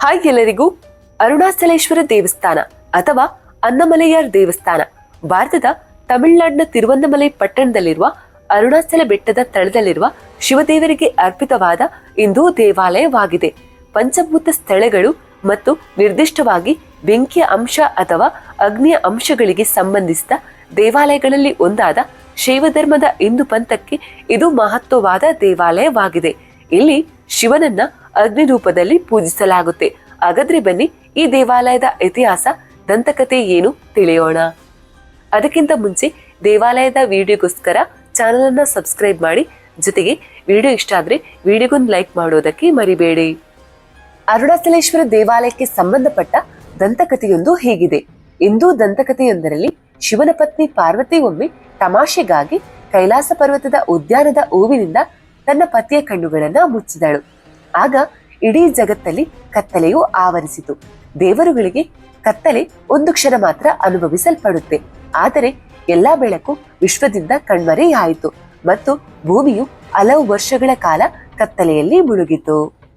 Hi ಎಲ್ಲರಿಗೂ ಅರುಣಾಚಲೇಶ್ವರ ದೇವಸ್ಥಾನ ಅಥವಾ ಅನ್ನಮಲೆಯಾರ್ ದೇವಸ್ಥಾನ. ಭಾರತದ ತಮಿಳುನಾಡಿನ ತಿರುವನ್ನಮಲೈ ಪಟ್ಟಣದಲ್ಲಿರುವ ಅರುಣಾಚಲ ಬೆಟ್ಟದ ತಳದಲ್ಲಿರುವ ಶಿವದೇವರಿಗೆ ಅರ್ಪಿತವಾದ ಹಿಂದೂ ದೇವಾಲಯವಾಗಿದೆ. ಪಂಚಭೂತ ಸ್ಥಳಗಳು ಮತ್ತು ನಿರ್ದಿಷ್ಟವಾಗಿ ಬೆಂಕಿಯ ಅಂಶ ಅಥವಾ ಅಗ್ನಿಯ ಅಂಶಗಳಿಗೆ ಸಂಬಂಧಿಸಿದ ದೇವಾಲಯಗಳಲ್ಲಿ ಒಂದಾದ ಶೈವ ಧರ್ಮದ ಹಿಂದೂ ಪಂಥಕ್ಕೆ ಇದು ಮಹತ್ವವಾದ ದೇವಾಲಯವಾಗಿದೆ. ಇಲ್ಲಿ ಶಿವನನ್ನ ಅಗ್ನಿ ರೂಪದಲ್ಲಿ ಪೂಜಿಸಲಾಗುತ್ತೆ. ಹಾಗಾದ್ರೆ ಬನ್ನಿ, ಈ ದೇವಾಲಯದ ಇತಿಹಾಸ ದಂತಕತೆ ಏನು ತಿಳಿಯೋಣ. ಅದಕ್ಕಿಂತ ಮುಂಚೆ, ದೇವಾಲಯದ ವಿಡಿಯೋಗೋಸ್ಕರ ಚಾನಲ್ ಅನ್ನ ಸಬ್ಸ್ಕ್ರೈಬ್ ಮಾಡಿ. ಜೊತೆಗೆ, ವಿಡಿಯೋ ಇಷ್ಟ ಆದ್ರೆ ವಿಡಿಯೋಗೊಂದು ಲೈಕ್ ಮಾಡೋದಕ್ಕೆ ಮರಿಬೇಡಿ. ಅರುಣಾಚಲೇಶ್ವರ ದೇವಾಲಯಕ್ಕೆ ಸಂಬಂಧಪಟ್ಟ ದಂತಕಥೆಯೊಂದು ಹೀಗಿದೆ. ಇಂದು ದಂತಕಥೆಯೊಂದರಲ್ಲಿ ಶಿವನ ಪತ್ನಿ ಪಾರ್ವತಿ ಒಮ್ಮೆ ತಮಾಷೆಗಾಗಿ ಕೈಲಾಸ ಪರ್ವತದ ಉದ್ಯಾನದ ಹೂವಿನಿಂದ ತನ್ನ ಪತಿಯ ಕಣ್ಣುಗಳನ್ನ ಮುಚ್ಚಿದಳು. ಆಗ ಇಡೀ ಜಗತ್ತಲ್ಲಿ ಕತ್ತಲೆಯು ಆವರಿಸಿತು. ದೇವರುಗಳಿಗೆ ಕತ್ತಲೆ ಒಂದು ಕ್ಷಣ ಮಾತ್ರ ಅನುಭವಿಸಲ್ಪಡುತ್ತೆ. ಆದರೆ ಎಲ್ಲಾ ಬೆಳಕು ವಿಶ್ವದಿಂದ ಕಣ್ಮರೆಯಾಯಿತು ಮತ್ತು ಭೂಮಿಯು ಹಲವು ವರ್ಷಗಳ ಕಾಲ ಕತ್ತಲೆಯಲ್ಲಿ ಮುಳುಗಿತು.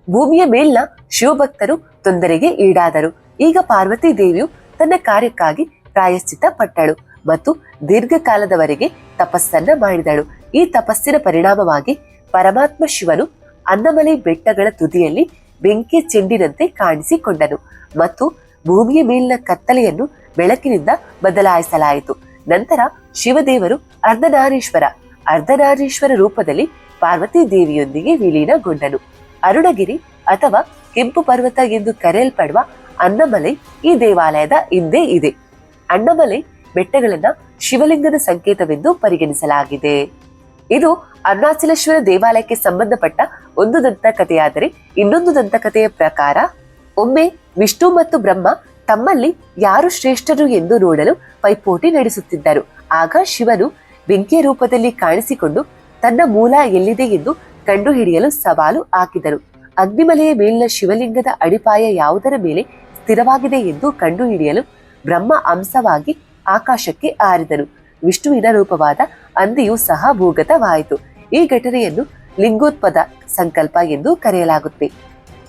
ಭೂಮಿಯ ಮೇಲಿನ ಶಿವಭಕ್ತರು ತೊಂದರೆಗೆ ಈಡಾದರು. ಈಗ ಪಾರ್ವತಿ ದೇವಿಯು ತನ್ನ ಕಾರ್ಯಕ್ಕಾಗಿ ಪ್ರಾಯಶ್ಚಿತ ಪಟ್ಟಳು ಮತ್ತು ದೀರ್ಘಕಾಲದವರೆಗೆ ತಪಸ್ಸನ್ನ ಮಾಡಿದಳು. ಈ ತಪಸ್ಸಿನ ಪರಿಣಾಮವಾಗಿ ಪರಮಾತ್ಮ ಶಿವನು ಅನ್ನಮಲೈ ಬೆಟ್ಟಗಳ ತುದಿಯಲ್ಲಿ ಬೆಂಕಿ ಚೆಂಡಿನಂತೆ ಕಾಣಿಸಿಕೊಂಡನು ಮತ್ತು ಭೂಮಿಯ ಮೇಲಿನ ಕತ್ತಲೆಯನ್ನು ಬೆಳಕಿನಿಂದ ಬದಲಾಯಿಸಲಾಯಿತು. ನಂತರ ಶಿವದೇವರು ಅರ್ಧನಾರೀಶ್ವರ ಅರ್ಧನಾರೀಶ್ವರ ರೂಪದಲ್ಲಿ ಪಾರ್ವತಿ ದೇವಿಯೊಂದಿಗೆ ವಿಲೀನಗೊಂಡನು. ಅರುಣಗಿರಿ ಅಥವಾ ಕೆಂಪು ಪರ್ವತ ಎಂದು ಕರೆಯಲ್ಪಡುವ ಅನ್ನಮಲೈ ಈ ದೇವಾಲಯದ ಹಿಂದೆ ಇದೆ. ಅನ್ನಮಲೈ ಬೆಟ್ಟಗಳನ್ನ ಶಿವಲಿಂಗದ ಸಂಕೇತವೆಂದು ಪರಿಗಣಿಸಲಾಗಿದೆ. ಇದು ಅರುಣಾಚಲೇಶ್ವರ ದೇವಾಲಯಕ್ಕೆ ಸಂಬಂಧಪಟ್ಟ ಒಂದು ದಂತಕಥೆಯಾದರೆ ಇನ್ನೊಂದು ದಂತಕಥೆಯ ಪ್ರಕಾರ, ಒಮ್ಮೆ ವಿಷ್ಣು ಮತ್ತು ಬ್ರಹ್ಮ ತಮ್ಮಲ್ಲಿ ಯಾರು ಶ್ರೇಷ್ಠರು ಎಂದು ನೋಡಲು ಪೈಪೋಟಿ ನಡೆಸುತ್ತಿದ್ದರು. ಆಗ ಶಿವನು ಬೆಂಕಿಯ ರೂಪದಲ್ಲಿ ಕಾಣಿಸಿಕೊಂಡು ತನ್ನ ಮೂಲ ಎಲ್ಲಿದೆ ಎಂದು ಕಂಡುಹಿಡಿಯಲು ಸವಾಲು ಹಾಕಿದರು. ಅಗ್ನಿಮಲೆಯ ಮೇಲಿನ ಶಿವಲಿಂಗದ ಅಡಿಪಾಯ ಯಾವುದರ ಮೇಲೆ ಸ್ಥಿರವಾಗಿದೆ ಎಂದು ಕಂಡುಹಿಡಿಯಲು ಬ್ರಹ್ಮ ಅಂಶವಾಗಿ ಆಕಾಶಕ್ಕೆ ಆರಿದರು ವಿಷ್ಣುವಿನ ರೂಪವಾದ ಅಂದಿಯು ಸಹ ಭೂಗತವಾಯಿತು. ಈ ಘಟನೆಯನ್ನು ಲಿಂಗೋತ್ಪದ ಸಂಕಲ್ಪ ಎಂದು ಕರೆಯಲಾಗುತ್ತೆ.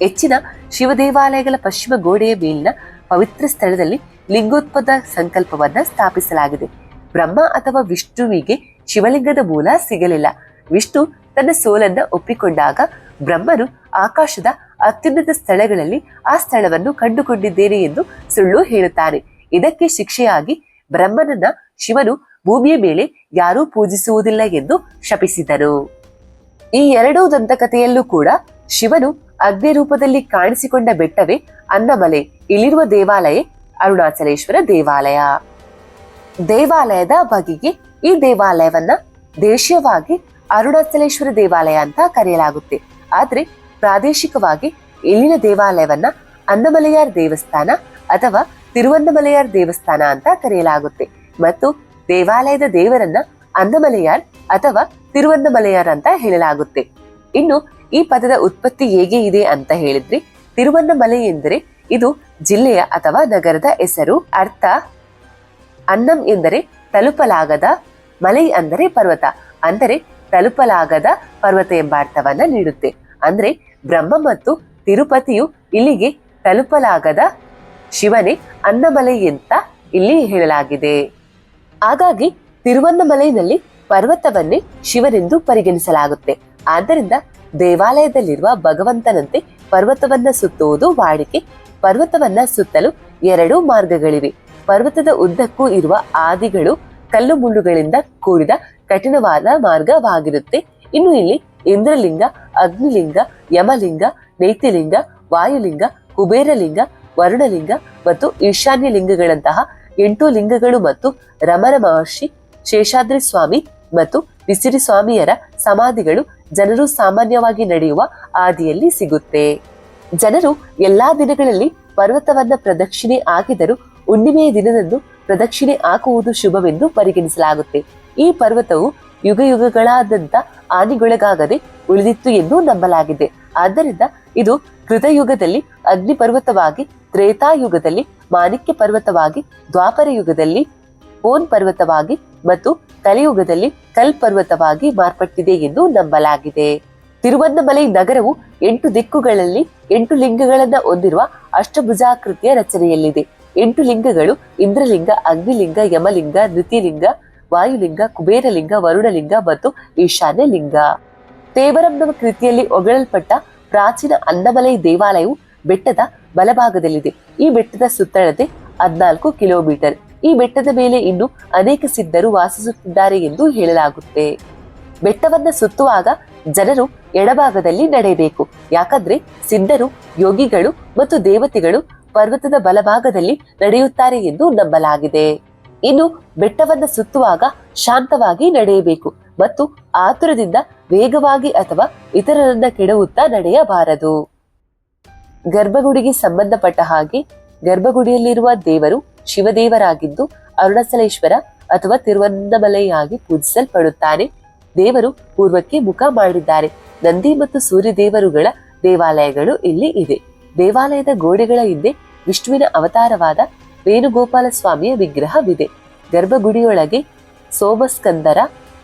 ಹೆಚ್ಚಿನ ಶಿವದೇವಾಲಯಗಳ ಪಶ್ಚಿಮ ಗೋಡೆಯ ಮೇಲಿನ ಪವಿತ್ರ ಸ್ಥಳದಲ್ಲಿ ಲಿಂಗೋತ್ಪದ ಸಂಕಲ್ಪವನ್ನ ಸ್ಥಾಪಿಸಲಾಗಿದೆ. ಬ್ರಹ್ಮ ಅಥವಾ ವಿಷ್ಣುವಿಗೆ ಶಿವಲಿಂಗದ ಮೂಲ ಸಿಗಲಿಲ್ಲ. ವಿಷ್ಣು ತನ್ನ ಸೋಲನ್ನ ಒಪ್ಪಿಕೊಂಡಾಗ ಬ್ರಹ್ಮನು ಆಕಾಶದ ಅತ್ಯುನ್ನತ ಸ್ಥಳಗಳಲ್ಲಿ ಆ ಸ್ಥಳವನ್ನು ಕಂಡುಕೊಂಡಿದ್ದೇನೆ ಎಂದು ಸುಳ್ಳು ಹೇಳುತ್ತಾನೆ. ಇದಕ್ಕೆ ಶಿಕ್ಷೆಯಾಗಿ ಬ್ರಹ್ಮನನ್ನ ಶಿವನು ಭೂಮಿಯ ಮೇಲೆ ಯಾರೂ ಪೂಜಿಸುವುದಿಲ್ಲ ಎಂದು ಶಪಿಸಿದರು. ಈ ಎರಡೂ ದಂತಕಥೆಯಲ್ಲೂ ಕೂಡ ಶಿವನು ಅಗ್ನಿ ರೂಪದಲ್ಲಿ ಕಾಣಿಸಿಕೊಂಡ ಬೆಟ್ಟವೇ ಅನ್ನಮಲೆ, ಇಲ್ಲಿರುವ ದೇವಾಲಯ ಅರುಣಾಚಲೇಶ್ವರ ದೇವಾಲಯ. ದೇವಾಲಯದ ಬಗೆಗೆ ಈ ದೇವಾಲಯವನ್ನ ದೇಶೀಯವಾಗಿ ಅರುಣಾಚಲೇಶ್ವರ ದೇವಾಲಯ ಅಂತ ಕರೆಯಲಾಗುತ್ತೆ. ಆದ್ರೆ ಪ್ರಾದೇಶಿಕವಾಗಿ ಇಲ್ಲಿನ ದೇವಾಲಯವನ್ನ ಅನ್ನಮಲೆಯಾರ್ ದೇವಸ್ಥಾನ ಅಥವಾ ತಿರುವನ್ನಮಲೆಯಾರ್ ದೇವಸ್ಥಾನ ಅಂತ ಕರೆಯಲಾಗುತ್ತೆ. ಮತ್ತು ದೇವಾಲಯದ ದೇವರನ್ನ ಅನ್ನಮಲೆಯಾರ್ ಅಥವಾ ತಿರುವನ್ನಮಲೆಯಾರ್ ಅಂತ ಹೇಳಲಾಗುತ್ತೆ. ಇನ್ನು ಈ ಪದದ ಉತ್ಪತ್ತಿ ಹೇಗೆ ಇದೆ ಅಂತ ಹೇಳಿದ್ರೆ, ತಿರುವನ್ನಮಲೆ ಎಂದರೆ ಇದು ಜಿಲ್ಲೆಯ ಅಥವಾ ನಗರದ ಹೆಸರು, ಅರ್ಥ ಅನ್ನಂ ಎಂದರೆ ತಲುಪಲಾಗದ, ಮಲೈ ಅಂದರೆ ಪರ್ವತ, ಅಂದರೆ ತಲುಪಲಾಗದ ಪರ್ವತ ಎಂಬ ಅರ್ಥವನ್ನ ನೀಡುತ್ತೆ. ಅಂದ್ರೆ ಬ್ರಹ್ಮ ಮತ್ತು ತಿರುಪತಿಯು ಇಲ್ಲಿಗೆ ತಲುಪಲಾಗದ ಶಿವನೇ ಅನ್ನಮಲೈ ಅಂತ ಇಲ್ಲಿ ಹೇಳಲಾಗಿದೆ. ಹಾಗಾಗಿ ತಿರುವನ್ನಮಲೈನಲ್ಲಿ ಪರ್ವತವನ್ನೇ ಶಿವನೆಂದು ಪರಿಗಣಿಸಲಾಗುತ್ತೆ. ಆದ್ದರಿಂದ ದೇವಾಲಯದಲ್ಲಿರುವ ಭಗವಂತನಂತೆ ಪರ್ವತವನ್ನ ಸುತ್ತುವುದು ವಾಡಿಕೆ, ಪರ್ವತವನ್ನ ಸುತ್ತಲು ಎರಡು ಮಾರ್ಗಗಳಿವೆ. ಪರ್ವತದ ಉದ್ದಕ್ಕೂ ಇರುವ ಆದಿಗಳು ಕಲ್ಲು ಮುಳ್ಳುಗಳಿಂದ ಕೂಡಿದ ಕಠಿಣವಾದ ಮಾರ್ಗವಾಗಿರುತ್ತೆ. ಇನ್ನು ಇಲ್ಲಿ ಇಂದ್ರಲಿಂಗ, ಅಗ್ನಿಲಿಂಗ, ಯಮಲಿಂಗ ನೈತಿಲಿಂಗ ವಾಯುಲಿಂಗ, ಕುಬೇರಲಿಂಗ, ವರುಣಲಿಂಗ ಮತ್ತು ಈಶಾನ್ಯ ಲಿಂಗಗಳಂತಹ ಎಂಟು ಲಿಂಗಗಳು ಮತ್ತು ರಮರ ಮಹರ್ಷಿ ಶೇಷಾದ್ರಿ ಸ್ವಾಮಿ ಮತ್ತು ಬಿಸಿರಿ ಸ್ವಾಮಿಯರ ಸಮಾಧಿಗಳು ಜನರು ಸಾಮಾನ್ಯವಾಗಿ ನಡೆಯುವ ಆದಿಯಲ್ಲಿ ಸಿಗುತ್ತೆ. ಜನರು ಎಲ್ಲಾ ದಿನಗಳಲ್ಲಿ ಪರ್ವತವನ್ನ ಪ್ರದಕ್ಷಿಣೆ ಹಾಕಿದರೂ ಹುಣ್ಣಿಮೆಯ ದಿನದಂದು ಪ್ರದಕ್ಷಿಣೆ ಹಾಕುವುದು ಶುಭವೆಂದು ಪರಿಗಣಿಸಲಾಗುತ್ತೆ. ಈ ಪರ್ವತವು ಯುಗ ಯುಗಗಳಾದಂತ ಹಾನಿಗೊಳಗಾಗದೆ ಉಳಿದಿತ್ತು ಎಂದು ನಂಬಲಾಗಿದೆ. ಆದ್ದರಿಂದ ಇದು ಕೃತಯುಗದಲ್ಲಿ ಅಗ್ನಿ ಪರ್ವತವಾಗಿ ತ್ರೇತಾಯುಗದಲ್ಲಿ ಮಾಣಿಕ್ಯ ಪರ್ವತವಾಗಿ ದ್ವಾಪರ ಯುಗದಲ್ಲಿ ಓನ್ ಪರ್ವತವಾಗಿ ಮತ್ತು ಕಲಿಯುಗದಲ್ಲಿ ಕಲ್ ಪರ್ವತವಾಗಿ ಮಾರ್ಪಟ್ಟಿದೆ ಎಂದು ನಂಬಲಾಗಿದೆ. ತಿರುವನ್ನಮಲೈ ನಗರವು ಎಂಟು ದಿಕ್ಕುಗಳಲ್ಲಿ ಎಂಟು ಲಿಂಗಗಳನ್ನ ಹೊಂದಿರುವ ಅಷ್ಟಭುಜಾಕೃತಿಯ ರಚನೆಯಲ್ಲಿದೆ. ಎಂಟು ಲಿಂಗಗಳು ಇಂದ್ರಲಿಂಗ, ಅಗ್ನಿಲಿಂಗ, ಯಮಲಿಂಗ ನೃತಿಲಿಂಗ ವಾಯುಲಿಂಗ, ಕುಬೇರಲಿಂಗ, ವರುಣಲಿಂಗ ಮತ್ತು ಈಶಾನ್ಯ ಲಿಂಗ ತೇವರಂನ ಕೃತಿಯಲ್ಲಿ ಹೊಗಳಲ್ಪಟ್ಟ ಪ್ರಾಚೀನ ಅನ್ನಮಲೈ ದೇವಾಲಯವು ಬೆಟ್ಟದ ಬಲಭಾಗದಲ್ಲಿದೆ. ಈ ಬೆಟ್ಟದ ಸುತ್ತಳತೆ ಹದ್ನಾಲ್ಕು ಕಿಲೋಮೀಟರ್. ಈ ಬೆಟ್ಟದ ಮೇಲೆ ಇನ್ನು ಅನೇಕ ಸಿದ್ಧರು ವಾಸಿಸುತ್ತಿದ್ದಾರೆ ಎಂದು ಹೇಳಲಾಗುತ್ತೆ. ಬೆಟ್ಟವನ್ನ ಸುತ್ತುವಾಗ ಜನರು ಎಡಭಾಗದಲ್ಲಿ ನಡೆಯಬೇಕು. ಯಾಕಂದ್ರೆ ಸಿದ್ಧರು, ಯೋಗಿಗಳು ಮತ್ತು ದೇವತೆಗಳು ಪರ್ವತದ ಬಲಭಾಗದಲ್ಲಿ ನಡೆಯುತ್ತಾರೆ ಎಂದು ನಂಬಲಾಗಿದೆ. ಇನ್ನು ಬೆಟ್ಟವನ್ನ ಸುತ್ತುವಾಗ ಶಾಂತವಾಗಿ ನಡೆಯಬೇಕು. ಮತ್ತು ಆತುರದಿಂದ ವೇಗವಾಗಿ ಅಥವಾ ಇತರರನ್ನ ಕೆಡವುತ್ತಾ ನಡೆಯಬಾರದು. ಗರ್ಭಗುಡಿಗೆ ಸಂಬಂಧಪಟ್ಟ ಹಾಗೆ ಗರ್ಭಗುಡಿಯಲ್ಲಿರುವ ದೇವರು ಶಿವದೇವರಾಗಿದ್ದು ಅರುಣಾಚಲೇಶ್ವರ ಅಥವಾ ತಿರುವನ್ನಮಲೆಯಾಗಿ ಪೂಜಿಸಲ್ಪಡುತ್ತಾನೆ. ದೇವರು ಪೂರ್ವಕ್ಕೆ ಮುಖ ಮಾಡಿದ್ದಾರೆ. ನಂದಿ ಮತ್ತು ಸೂರ್ಯ ದೇವರುಗಳ ದೇವಾಲಯಗಳು ಇಲ್ಲಿ ಇದೆ. ದೇವಾಲಯದ ಗೋಡೆಗಳ ಹಿಂದೆ ವಿಷ್ಣುವಿನ ಅವತಾರವಾದ ವೇಣುಗೋಪಾಲ ಸ್ವಾಮಿಯ ವಿಗ್ರಹವಿದೆ. ಗರ್ಭಗುಡಿಯೊಳಗೆ ಸೋಮಸ್ಕಂದರ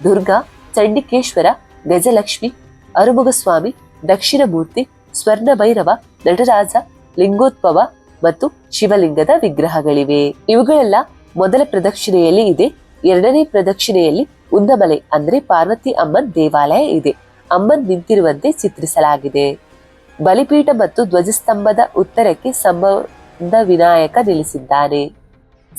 ದುರ್ಗಾ, ಚಂಡಿಕೇಶ್ವರ, ಗಜಲಕ್ಷ್ಮಿ, ಅರುಮುಗಸ್ವಾಮಿ ದಕ್ಷಿಣ ಮೂರ್ತಿ ಸ್ವರ್ಣ ಭೈರವ ನಟರಾಜ, ಲಿಂಗೋತ್ಪವ ಮತ್ತು ಶಿವಲಿಂಗದ ವಿಗ್ರಹಗಳಿವೆ. ಇವುಗಳೆಲ್ಲ ಮೊದಲ ಪ್ರದಕ್ಷಿಣೆಯಲ್ಲಿ ಇದೆ. ಎರಡನೇ ಪ್ರದಕ್ಷಿಣೆಯಲ್ಲಿ ಉಂದಮಲೆ ಅಂದ್ರೆ ಪಾರ್ವತಿ ಅಮ್ಮನ್ ದೇವಾಲಯ ಇದೆ. ಅಮ್ಮನ್ ನಿಂತಿರುವಂತೆ ಚಿತ್ರಿಸಲಾಗಿದೆ. ಬಲಿಪೀಠ ಮತ್ತು ಧ್ವಜಸ್ತಂಭದ ಉತ್ತರಕ್ಕೆ ಸಂಬಂಧ ವಿನಾಯಕ ನಿಲ್ಲಿಸಿದ್ದಾನೆ.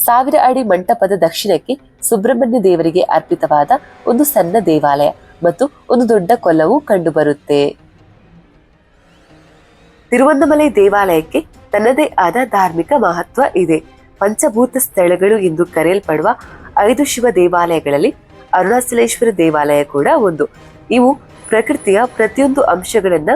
ಸಾವಿರ ಅಡಿ ಮಂಟಪದ ದಕ್ಷಿಣಕ್ಕೆ ಸುಬ್ರಹ್ಮಣ್ಯ ದೇವರಿಗೆ ಅರ್ಪಿತವಾದ ಒಂದು ಸಣ್ಣ ದೇವಾಲಯ ಮತ್ತು ಒಂದು ದೊಡ್ಡ ಕೊಲ್ಲವು ಕಂಡುಬರುತ್ತೆ. ತಿರುವನ್ನಮಲೆ ದೇವಾಲಯಕ್ಕೆ ತನ್ನದೇ ಆದ ಧಾರ್ಮಿಕ ಮಹತ್ವ ಇದೆ. ಪಂಚಭೂತ ಸ್ಥಳಗಳು ಎಂದು ಕರೆಯಲ್ಪಡುವ ಐದು ಶಿವ ದೇವಾಲಯಗಳಲ್ಲಿ ಅರುಣಾಚಲೇಶ್ವರ ದೇವಾಲಯ ಕೂಡ ಒಂದು. ಇವು ಪ್ರಕೃತಿಯ ಪ್ರತಿಯೊಂದು ಅಂಶಗಳನ್ನ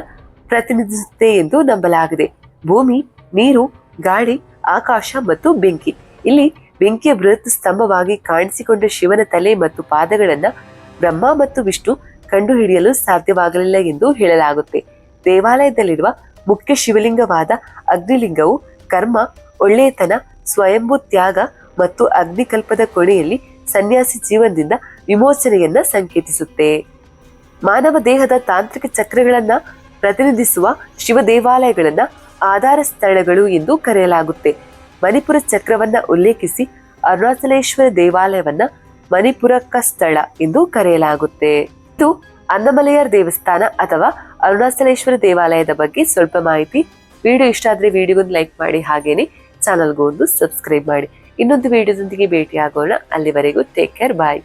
ಪ್ರತಿನಿಧಿಸುತ್ತೆ ಎಂದು ನಂಬಲಾಗಿದೆ. ಭೂಮಿ, ನೀರು, ಗಾಳಿ, ಆಕಾಶ ಮತ್ತು ಬೆಂಕಿ. ಇಲ್ಲಿ ಬೆಂಕಿಯ ಬೃಹತ್ ಸ್ತಂಭವಾಗಿ ಕಾಣಿಸಿಕೊಂಡ ಶಿವನ ತಲೆ ಮತ್ತು ಪಾದಗಳನ್ನ ಬ್ರಹ್ಮ ಮತ್ತು ವಿಷ್ಣು ಕಂಡುಹಿಡಿಯಲು ಸಾಧ್ಯವಾಗಲಿಲ್ಲ ಎಂದು ಹೇಳಲಾಗುತ್ತೆ. ದೇವಾಲಯದಲ್ಲಿರುವ ಮುಖ್ಯ ಶಿವಲಿಂಗವಾದ ಅಗ್ನಿಲಿಂಗವು ಕರ್ಮ, ಒಳ್ಳೆಯತನ, ಸ್ವಯಂಭೂ ತ್ಯಾಗ ಮತ್ತು ಅಗ್ನಿಕಲ್ಪದ ಕೊನೆಯಲ್ಲಿ ಸನ್ಯಾಸಿ ಜೀವನದಿಂದ ವಿಮೋಚನೆಯನ್ನ ಸಂಕೇತಿಸುತ್ತೆ. ಮಾನವ ದೇಹದ ತಾಂತ್ರಿಕ ಚಕ್ರಗಳನ್ನ ಪ್ರತಿನಿಧಿಸುವ ಶಿವ ದೇವಾಲಯಗಳನ್ನ ಆಧಾರ ಸ್ಥಳಗಳು ಎಂದು ಕರೆಯಲಾಗುತ್ತೆ. ಮಣಿಪುರ ಚಕ್ರವನ್ನ ಉಲ್ಲೇಖಿಸಿ ಅರುಣಾಚಲೇಶ್ವರ ದೇವಾಲಯವನ್ನ ಮಣಿಪುರಕ್ಕ ಸ್ಥಳ ಎಂದು ಕರೆಯಲಾಗುತ್ತೆ. ಇದು ಅನ್ನಮಲೆಯರ್ ದೇವಸ್ಥಾನ ಅಥವಾ ಅರುಣಾಚಲೇಶ್ವರ ದೇವಾಲಯದ ಬಗ್ಗೆ ಸ್ವಲ್ಪ ಮಾಹಿತಿ ವಿಡಿಯೋ ಇಷ್ಟ ಆದ್ರೆ ವಿಡಿಯೋಗೊಂದು ಲೈಕ್ ಮಾಡಿ, ಹಾಗೇನೆ ಚಾನಲ್ಗೂ ಒಂದು ಸಬ್ಸ್ಕ್ರೈಬ್ ಮಾಡಿ. ಇನ್ನೊಂದು ವಿಡಿಯೋದೊಂದಿಗೆ ಭೇಟಿ ಆಗೋಣ ಅಲ್ಲಿವರೆಗೂ ಟೇಕ್ ಕೇರ್ ಬಾಯ್